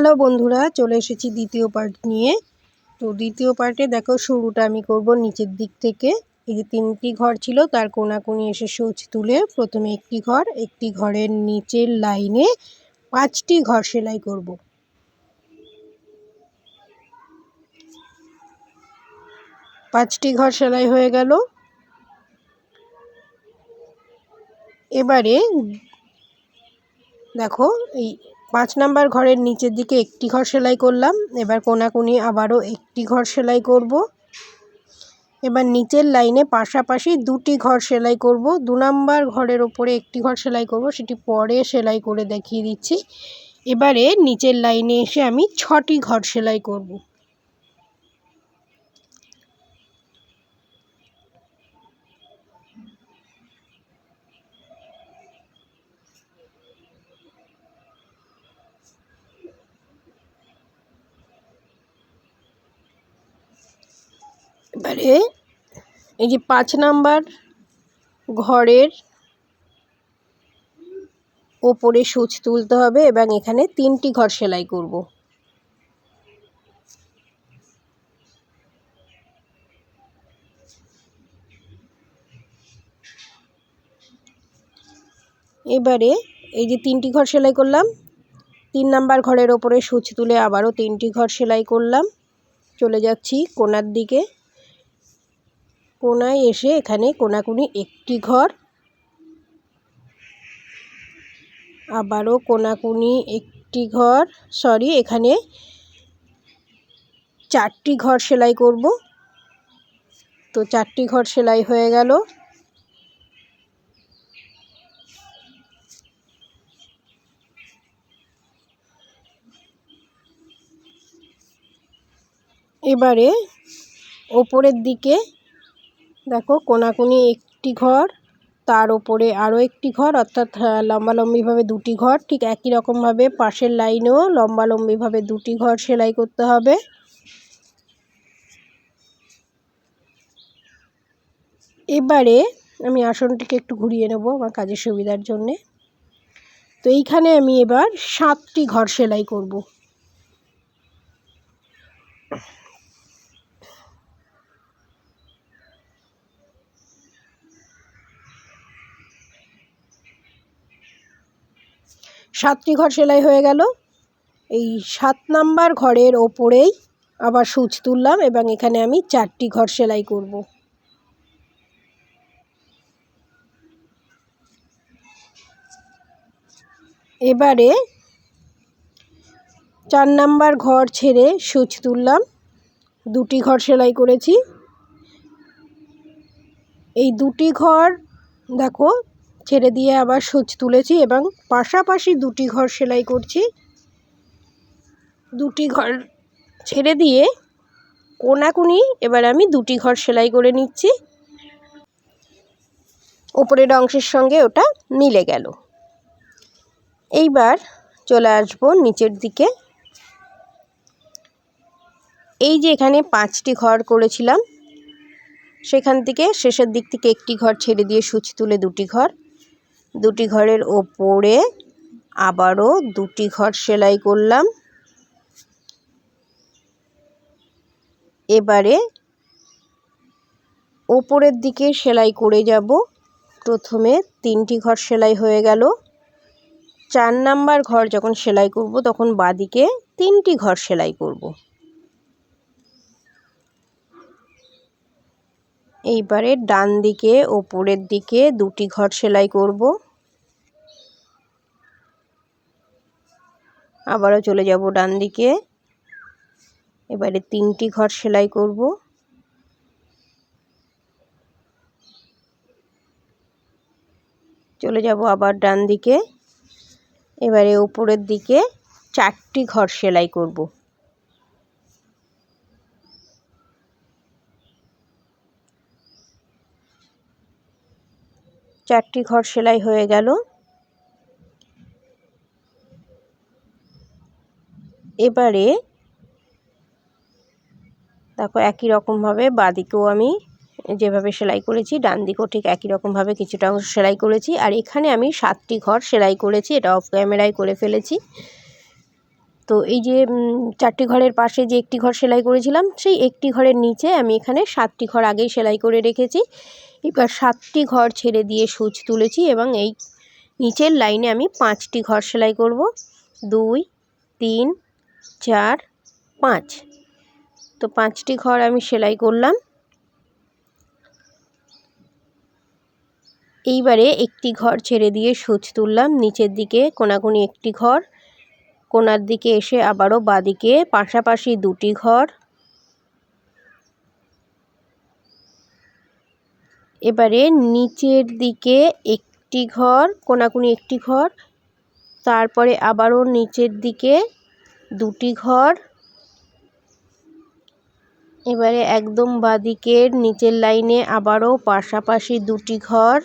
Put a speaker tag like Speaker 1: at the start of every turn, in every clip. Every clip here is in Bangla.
Speaker 1: হ্যালো বন্ধুরা, চলে এসেছি দ্বিতীয় পার্ট নিয়ে। তো দ্বিতীয় পার্টে দেখো শুরুটা আমি করব নিচের দিক থেকে। এই যে তিনটি ঘর ছিল, তার কোনাকুনি এসে সুচ তুলে প্রথমে একটি ঘর, একটি ঘরের নিচের লাইনে পাঁচটি ঘর সেলাই করব। পাঁচটি ঘর সেলাই হয়ে গেল। এবারে দেখো এই পাঁচ নাম্বার ঘরের নিচের দিকে একটি ঘর সেলাই করলাম। এবার কোনাকুনি আবারও একটি ঘর সেলাই করব। এবার নিচের লাইনে পাশাপাশি দুটি ঘর সেলাই করব। দু নাম্বার ঘরের ওপরে একটি ঘর সেলাই করব, সেটি পরে সেলাই করে দেখিয়ে দিচ্ছি। এবারে নিচের লাইনে এসে আমি ছটি ঘর সেলাই করব। এবারে এই যে পাঁচ নাম্বার ঘরের ওপরে সূচ তুলতে হবে এবং এখানে তিনটি ঘর সেলাই করব। এবারে এই যে তিনটি ঘর সেলাই করলাম, তিন নাম্বার ঘরের ওপরে সূচ তুলে আবারও তিনটি ঘর সেলাই করলাম। চলে যাচ্ছি কোনার দিকে। কোনায় এসে এখানে কোনাকুনি একটি ঘর। আবারও কোনাকুনি একটি ঘর। সরি এখানে চারটি ঘর সেলাই করব। তো চারটি ঘর সেলাই হয়ে গেল। এবারে ওপরের দিকে দেখো, কোনাকুনি একটি ঘর, তার ওপরে আরও একটি ঘর, অর্থাৎ লম্বালম্বিভাবে দুটি ঘর। ঠিক একই রকমভাবে পাশের লাইনেও লম্বালম্বিভাবে দুটি ঘর সেলাই করতে হবে। এবারে আমি আসনটিকে একটু ঘুরিয়ে নেব আমার কাজের সুবিধার জন্যে। তো এইখানে আমি এবার সাতটি ঘর সেলাই করব। সাতটি ঘর সেলাই হয়ে গেল। এই সাত নাম্বার ঘরের ওপরেই আবার সূচ তুললাম এবং এখানে আমি চারটি ঘর সেলাই করব। এবারে চার নাম্বার ঘর ছেড়ে সূচ তুললাম। দুটি ঘর সেলাই করেছি। এই দুটি ঘর, দেখো ছেড়ে দিয়ে আবার সূচ তুলেছি এবং পাশাপাশি দুটি ঘর সেলাই করছি। দুটি ঘর ছেড়ে দিয়ে কোনাকুনি এবার আমি দুটি ঘর সেলাই করে নিচ্ছি। উপরের অংশের সঙ্গে ওটা মিলে গেল। এইবার চলে আসব নিচের দিকে। এই যে এখানে পাঁচটি ঘর করেছিলাম, সেখান থেকে শেষের দিক থেকে একটি ঘর ছেড়ে দিয়ে সূচ তুলে দুটি ঘর। দুটি ঘরের ওপরে আবারও দুটি ঘর সেলাই করলাম। এবারে ওপরের দিকে সেলাই করে যাব। প্রথমে তিনটি ঘর সেলাই হয়ে গেল। চার নাম্বার ঘর যখন সেলাই করব, তখন বাদিকে তিনটি ঘর সেলাই করব। এইবারে ডান দিকে ওপরের দিকে দুটি ঘর সেলাই করব। আবারও চলে যাব ডান দিকে। এবারে তিনটি ঘর সেলাই করব। চলে যাব আবার ডান দিকে। এবারে উপরের দিকে চারটি ঘর সেলাই করব। চারটি ঘর সেলাই হয়ে গেল। এবারে দেখো একই রকমভাবে বাদিকেও আমি যেভাবে সেলাই করেছি ডান দিকেও ঠিক একই রকমভাবে কিছুটা অংশ সেলাই করেছি। আর এখানে আমি সাতটি ঘর সেলাই করেছি, এটা অফ ক্যামেরায় করে ফেলেছি। তো এই যে চারটি ঘরের পাশে যে একটি ঘর সেলাই করেছিলাম, সেই একটি ঘরের নিচে আমি এখানে সাতটি ঘর আগেই সেলাই করে রেখেছি। এবার সাতটি ঘর ছেড়ে দিয়ে সূচ তুলেছি এবং এই নিচের লাইনে আমি পাঁচটি ঘর সেলাই করব। দুই, তিন চার, পাঁচ। তো পাঁচটি ঘর আমি সেলাই করলাম। এইবারে একটি ঘর ছেড়ে দিয়ে সুচ তুললাম। নিচের দিকে কোনাকুনি একটি ঘর। কোনার দিকে এসে আবারও বাদিকে পাশাপাশি দুটি ঘর। এবারে নিচের দিকে একটি ঘর, কোনাকুনি একটি ঘর। তারপরে আবারও নিচের দিকে দুটি ঘর। এবারে একদম বাদিকের নিচের লাইনে আবারও পাশাপাশি দুটি ঘর।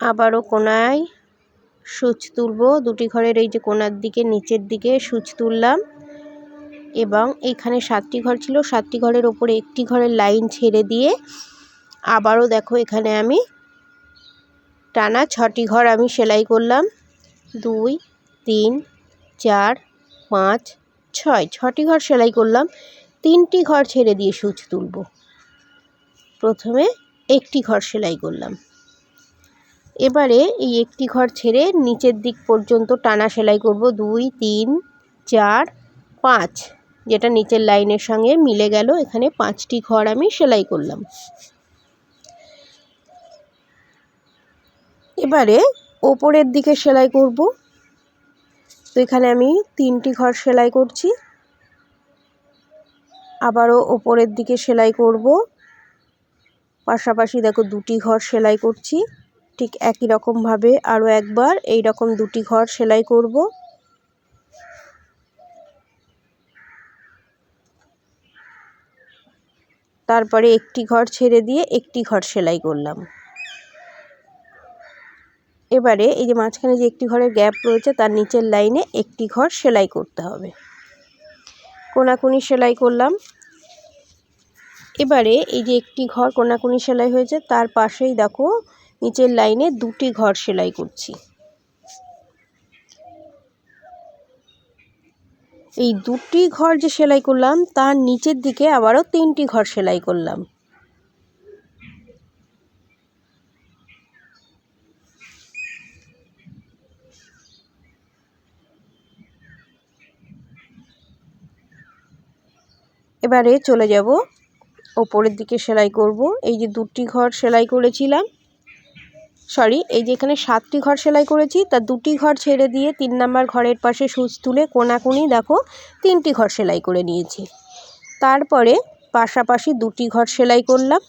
Speaker 1: আবারও কোনায় সূচ তুলব। দুটি ঘরের এই যে কোনার দিকে, নিচের দিকে সূচ তুললাম এবং এখানে সাতটি ঘর ছিল। সাতটি ঘরের ওপরে একটি ঘরের লাইন ছেড়ে দিয়ে আবারও দেখো এখানে আমি টানা ছটি ঘর আমি সেলাই করলাম। দুই তিন, চার, পাঁচ, ছয়। ছটি ঘর সেলাই করলাম। তিনটি ঘর ছেড়ে দিয়ে সূচ তুলব। প্রথমে একটি ঘর সেলাই করলাম। এবারে এই একটি ঘর ছেড়ে নিচের দিক পর্যন্ত টানা সেলাই করব। দুই, তিন, চার, পাঁচ। যেটা নিচের লাইনের সঙ্গে মিলে গেল। এখানে পাঁচটি ঘর আমি সেলাই করলাম। এবারে ওপরের দিকে সেলাই করব। তো এখানে আমি তিনটি ঘর সেলাই করছি। আবারও ওপরের দিকে সেলাই করব। পাশাপাশি দেখো দুটি ঘর সেলাই করছি। ঠিক একই রকমভাবে আরও একবার এই রকম দুটি ঘর সেলাই করব। তারপরে একটি ঘর ছেড়ে দিয়ে একটি ঘর সেলাই করলাম। এবারে এই যে মাঝখানে যে একটি ঘরের গ্যাপ রয়েছে, তার নিচের লাইনে একটি ঘর সেলাই করতে হবে। কোনাকুনি সেলাই করলাম। এবারে এই যে একটি ঘর কোনাকুনি সেলাই হয়েছে, তার পাশেই দেখো নিচের লাইনে দুটি ঘর সেলাই করছি। এই দুটি ঘর যে সেলাই করলাম, তার নিচের দিকে আবারও তিনটি ঘর সেলাই করলাম। এবারে চলে যাব ওপরের দিকে সেলাই করব। এই যে দুটি ঘর সেলাই করেছিলাম, সরি, এই যে এখানে সাতটি ঘর সেলাই করেছি তার দুটি ঘর ছেড়ে দিয়ে তিন নাম্বার ঘরের পাশে সুচ তুলে কোনাকুনি, দেখো, তিনটি ঘর সেলাই করে নিয়েছি। তারপরে পাশাপাশি দুটি ঘর সেলাই করলাম।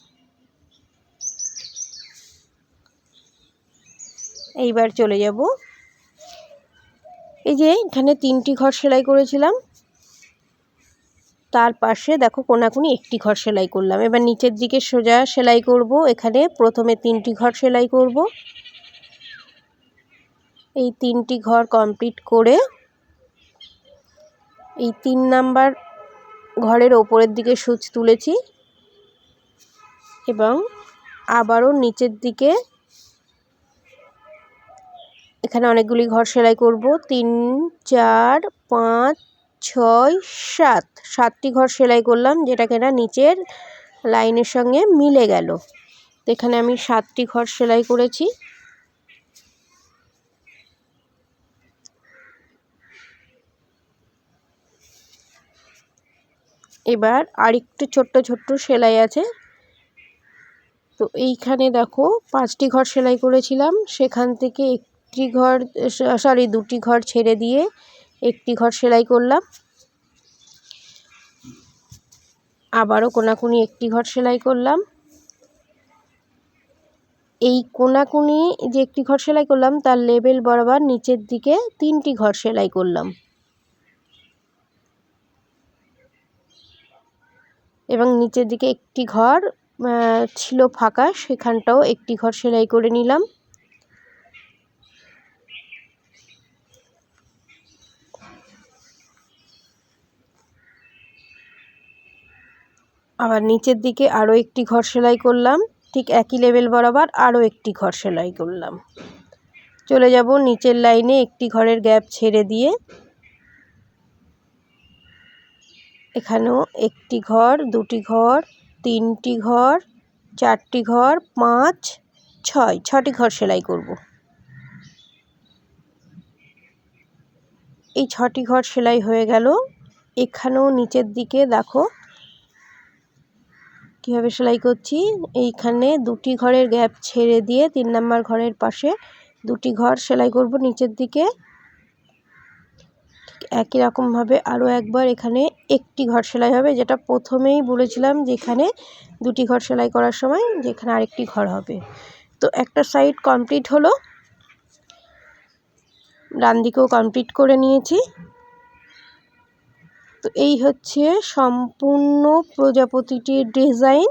Speaker 1: এইবার চলে যাব। এই যে এখানে তিনটি ঘর সেলাই করেছিলাম তার পাশে দেখো কোনাকুনি একটি ঘর সেলাই করলাম। এবার নিচের দিকে সোজা সেলাই করব। এখানে প্রথমে তিনটি ঘর সেলাই করব। এই তিনটি ঘর কমপ্লিট করে এই তিন নাম্বার ঘরের ওপরের দিকে সুচ তুলেছি এবং আবারও নিচের দিকে এখানে অনেকগুলি ঘর সেলাই করব। তিন, চার, পাঁচ ছয়, সাত। সাতটি ঘর সেলাই করলাম, যেটা কিনা নিচের লাইনের সঙ্গে মিলে গেল। এখানে আমি সাতটি ঘর সেলাই করেছি। এবার আরেকটু ছোট্ট ছোট্ট সেলাই আছে। তো এইখানে দেখো, পাঁচটি ঘর সেলাই করেছিলাম। সেখান থেকে একটি ঘর সরি, দুটি ঘর ছেড়ে দিয়ে একটি ঘর সেলাই করলাম। আবারও কোনাকুনি একটি ঘর সেলাই করলাম। এই কোনাকুনি যে একটি ঘর সেলাই করলাম, তার লেবেল বরাবর নিচের দিকে তিনটি ঘর সেলাই করলাম। এবং নিচের দিকে একটি ঘর ছিল ফাঁকা, সেখানটাও একটি ঘর সেলাই করে নিলাম। আবার নিচের দিকে আরও একটি ঘর সেলাই করলাম। ঠিক একই লেভেল বরাবর আরও একটি ঘর সেলাই করলাম। চলে যাব নিচের লাইনে একটি ঘরের গ্যাপ ছেড়ে দিয়ে। এখানেও একটি ঘর, দুটি ঘর, তিনটি ঘর, চারটি ঘর, পাঁচ, ছয়, ছটি ঘর সেলাই করব। এই ছটি ঘর সেলাই হয়ে গেল। এখানেও নিচের দিকে দেখো কীভাবে সেলাই করছি? এইখানে দুটি ঘরের গ্যাপ ছেড়ে দিয়ে তিন নাম্বার ঘরের পাশে দুটি ঘর সেলাই করব নিচের দিকে। একই রকমভাবে আরও একবার এখানে একটি ঘর সেলাই হবে, যেটা প্রথমেই বলেছিলাম যেখানে দুটি ঘর সেলাই করার সময় যেখানে আরেকটি ঘর হবে। তো একটা সাইড কমপ্লিট হলো। ডান দিকেও কমপ্লিট করে নিয়েছি। তো এই হচ্ছে সম্পূর্ণ প্রজাপতিটির ডিজাইন।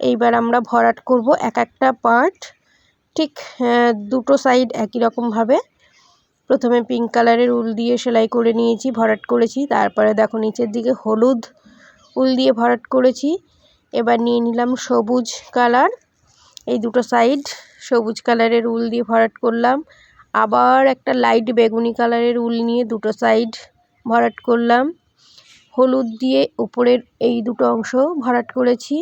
Speaker 1: এইবার আমরা ভরাট করব এক একটা পার্ট। ঠিক দুটো সাইড একই রকমভাবে প্রথমে পিঙ্ক কালারের উল দিয়ে সেলাই করে নিয়েছি, ভরাট করেছি। তারপরে দেখো নিচের দিকে হলুদ উল দিয়ে ভরাট করেছি। এবার নিয়ে নিলাম সবুজ কালার। এই দুটো সাইড সবুজ কালারের উল দিয়ে ভরাট করলাম। আবার একটা লাইট বেগুনি কালারের উল নিয়ে দুটো সাইড ভরাট করলাম। হলুদ দিয়ে উপরের এই দুটো অংশ ভরাট করেছি।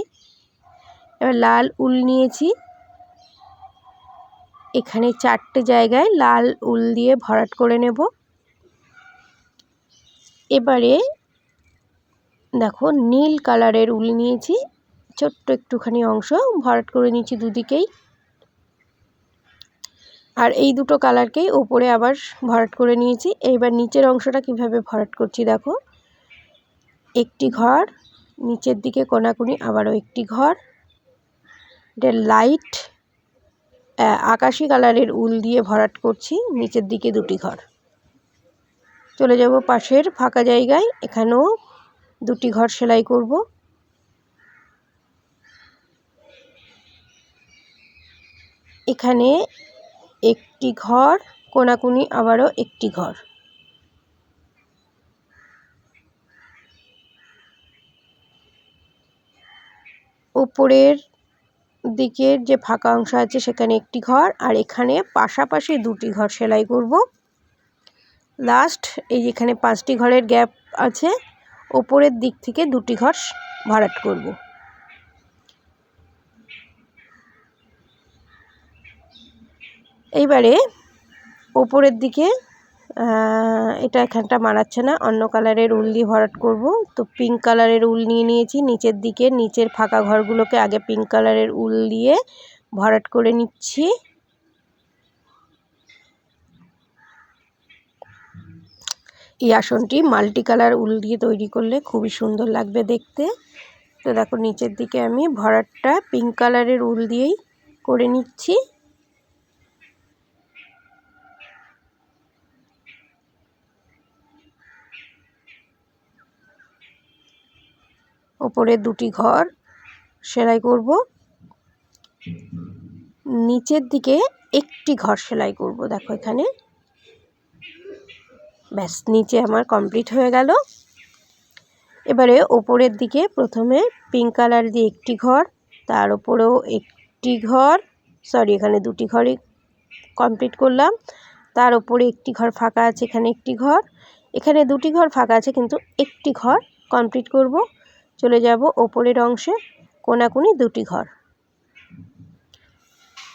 Speaker 1: এবার লাল উল নিয়েছি। এখানে চারটে জায়গায় লাল উল দিয়ে ভরাট করে নেব। এবারে দেখো নীল কালারের উল নিয়েছি। ছোট্ট একটুখানি অংশ ভরাট করে নিয়েছি দুদিকেই। আর এই দুটো কালারকেই ওপরে আবার ভরাট করে নিয়েছি। এইবার নিচের অংশটা কীভাবে ভরাট করছি দেখো। একটি ঘর, নিচের দিকে কোনাকুনি, আবারও একটি ঘর। এটা লাইট আকাশি কালারের উল দিয়ে ভরাট করছি, নিচের দিকে দুটি ঘর। চলে যাব পাশের ফাঁকা জায়গায়, এখানেও দুটি ঘর সেলাই করব। এখানে একটি ঘর, কোনাকুনি, আবারও একটি ঘর। উপরের দিকের যে ফাঁকা অংশ আছে সেখানে একটি ঘর, আর এখানে পাশাপাশি দুটি ঘর সেলাই করব। লাস্ট এই যেখানে পাঁচটি ঘরের গ্যাপ আছে ওপরের দিক থেকে দুটি ঘর ভরাট করব। এইবারে ওপরের দিকে এটা এখানটা মারাচ্ছে না। অন্য কালারের উল দিয়ে ভরাট করব। তো পিঙ্ক কালারের উল নিয়ে নিয়েছি। নিচের দিকে, নিচের ফাঁকা ঘরগুলোকে আগে পিঙ্ক কালারের উল দিয়ে ভরাট করে নিচ্ছি। এই আসনটি মাল্টি কালার উল দিয়ে তৈরি করলে খুবই সুন্দর লাগবে দেখতে। তো দেখো, নিচের দিকে আমি ভরাটটা পিঙ্ক কালারের উল দিয়েই করে নিচ্ছি। ওপরে দুটি ঘর, সেলাই করব। নিচের দিকে একটি ঘর সেলাই করব, দেখো এখানে। ব্যাস, নিচে আমার কমপ্লিট হয়ে গেল। এবারে ওপরের দিকে প্রথমে পিঙ্ক কালার দিয়ে একটি ঘর, তার ওপরেও একটি ঘর, সরি, এখানে দুটি ঘরই কমপ্লিট করলাম। তার ওপরে একটি ঘর ফাঁকা আছে, এখানে একটি ঘর। এখানে দুটি ঘর ফাঁকা আছে, কিন্তু একটি ঘর কমপ্লিট করব। চলে যাব ওপরের অংশে, কোনাকুনি দুটি ঘর।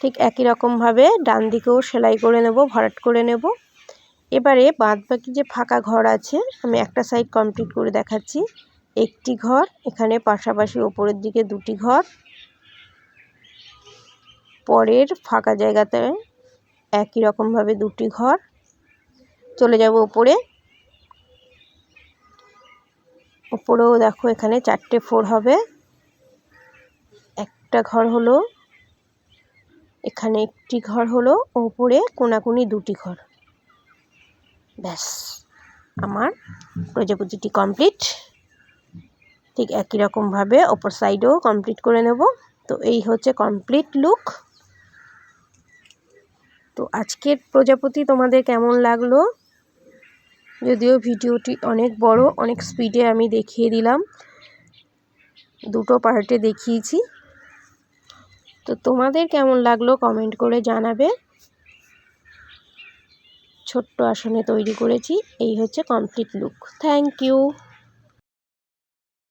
Speaker 1: ঠিক একই রকমভাবে ডান দিকেও সেলাই করে নেব, ভরাট করে নেব। এবারে বাদ বাকি যে ফাঁকা ঘর আছে, আমি একটা সাইড কমপ্লিট করে দেখাচ্ছি। একটি ঘর, এখানে পাশাপাশি ওপরের দিকে দুটি ঘর। পরের ফাঁকা জায়গাতে একই রকমভাবে দুটি ঘর। চলে যাব ওপরে ওপরেও দেখো এখানে চারটে ফোর হবে। একটা ঘর হলো, এখানে একটি ঘর হলো, ওপরে কোনাকুনি দুটি ঘর। ব্যাস, আমার প্রজাপতিটি কমপ্লিট। ঠিক একই রকমভাবে ওপর সাইডেও কমপ্লিট করে নেব। তো এই হচ্ছে কমপ্লিট লুক। তো আজকের প্রজাপতি তোমাদের কেমন লাগল? যদিও ভিডিওটি অনেক বড়, অনেক স্পিডে আমি দেখিয়ে দিলাম। দুটো পার্টে দেখিয়েছি। তো তোমাদের কেমন লাগল কমেন্ট করে জানাবে। ছোট্ট আসনে তৈরি করেছি, এই হচ্ছে কমপ্লিট লুক থ্যাংক ইউ